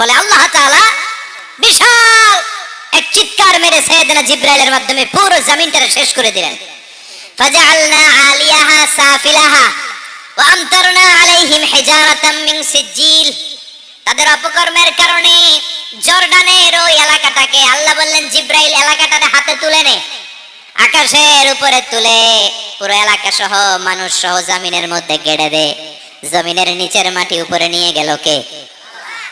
বলে, আল্লাহ বিশাল এক চিৎকার মেরে সৈয়দনা জিব্রাইলের মাধ্যমে পুরো জমিনটা শেষ করে দিলেন। এলাকাটাকে আল্লাহ বললেন হাতে তুলে নে। আকাশের উপরে তুলে পুরো এলাকা সহ মানুষ সহ জমিনের মধ্যে গেড়ে দে। জমিনের নিচের মাটি উপরে নিয়ে গেল কে?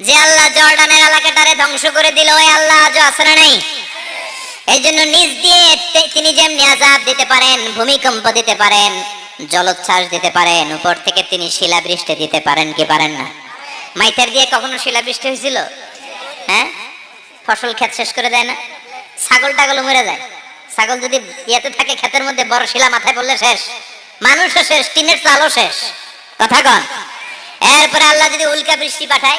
যে আল্লাহ জর্ডানের এলাকাটারে ধ্বংস করে দিল, ওই আল্লাহ আজও না নেই? এই জন্য নিজ দিয়ে তিনি যেমনি আজাব দিতে পারেন, ভূমিকম্প দিতে পারেন, জলোচ্ছ্বাস দিতে পারেন, উপর থেকে তিনি শিলাবৃষ্টি দিতে পারেন কি পারেন না? মাইথার দিয়ে কখনো শিলাবৃষ্টি হয়েছিল? হ্যাঁ? ফসল ক্ষেত শেষ করে দেয় না? ছাগল টাগল মরে যায়। ছাগল যদি ইয়েতে থাকে, ক্ষেতের মধ্যে বড় শিলা মাথায় পড়লে শেষ। মানুষও শেষ, টিনের চালও শেষ। কথা কন। এরপরে আল্লাহ যদি উল্কা বৃষ্টি পাঠায়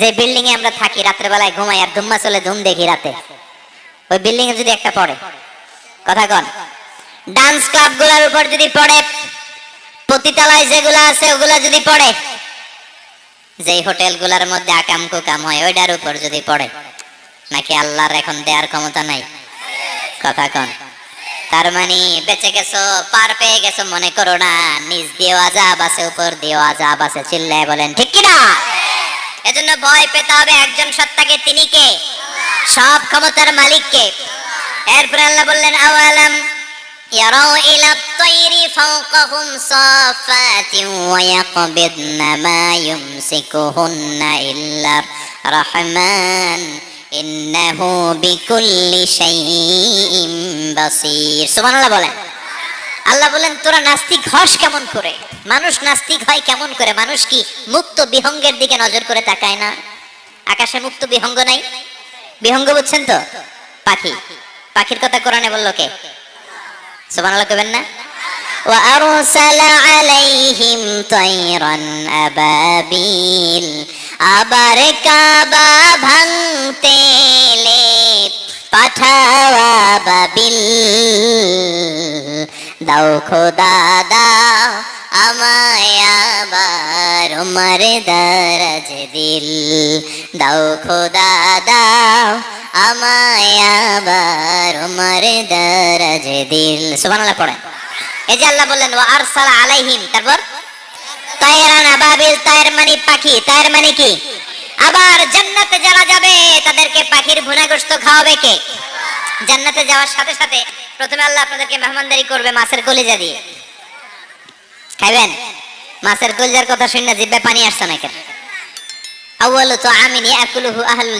যে বিল্ডিং এ আমরা থাকি রাত্রেবেলায় ঘুমাই আর ধুম্মা চলে, ধুম দেখি রাতে। ওই বিল্ডিং এ যদি একটা পড়ে। কথা কন। ডান্স ক্লাবগুলার উপর যদি পড়ে, পতিতালয় যেগুলো আছে, ওগুলা যদি পড়ে, যেই হোটেলগুলার মধ্যে আকাম কুকাম হয়, ওইটার উপর যদি পড়ে, নাকি আল্লাহর এখন দেওয়ার ক্ষমতা নাই? কথা কন। তার মানে বেঁচে গেছো, পার পেয়ে গেছো, মনে করো না নিজ দিয়েও আজাব আছে, উপর দিয়েও আজাব আছে, চিল্লায় বলেন, ঠিক কিনা? এজন্য ভয় পেতে হবে একজন সত্তাকে তিনি কে সব ক্ষমতার মালিককে এরপর আল্লাহ বললেন আওয়ালাম يروا إلى الطير فوقهم صافات ويقبضن ما يمسكهن إلا الرحمن إنه بكل شيء بصير سبحان الله বলেন আল্লাহ বলেন তোরা নাস্তিক হস কেমন করে মানুষ নাস্তিক হয় কেমন করে মানুষ কি মুক্ত বিহঙ্গের দিকে নজর করে তাকায় না আকাশে মুক্ত বিহঙ্গ নাই বিহঙ্গ বুঝছেন তো পাখি পাখির কথা কোরআনে বললো কে সুবহানাল্লাহ কবেন না وأرسل عليهم طيرا أبابيل আবার কাবা ভাঙতে এলে পাঠাওয়া বাবিল দাও খোদা দাও আমায় আবার উমর দরজ দিল। দাও খোদা, দাও, আমায় আবার উমর দরজ দিল। সুবহানাল্লাহ, পড়েন। এই যে আল্লাহ বললেন, ওয়া আরসালা আলাইহিম তারপর? তায়রান আবাবিল তায়ের মানে পাখি তায়ের মানে কি? আবার জান্নাতে যারা যাবে, তাদেরকে পাখির ভুনাগ্রস্ত খাওয়াবে কে? জান্নাতে যাওয়ার সাথে সাথে প্রথমে আল্লাহ আপনাদেরকে মেহমানদারি করবে মাছের কলিজা দিয়ে। খাইবেন? মাছের গুলজার কথা শুনে জিব্বে পানি আসছে নাকি আউয়ালু তো আমিনি আকুলুহু আহলুল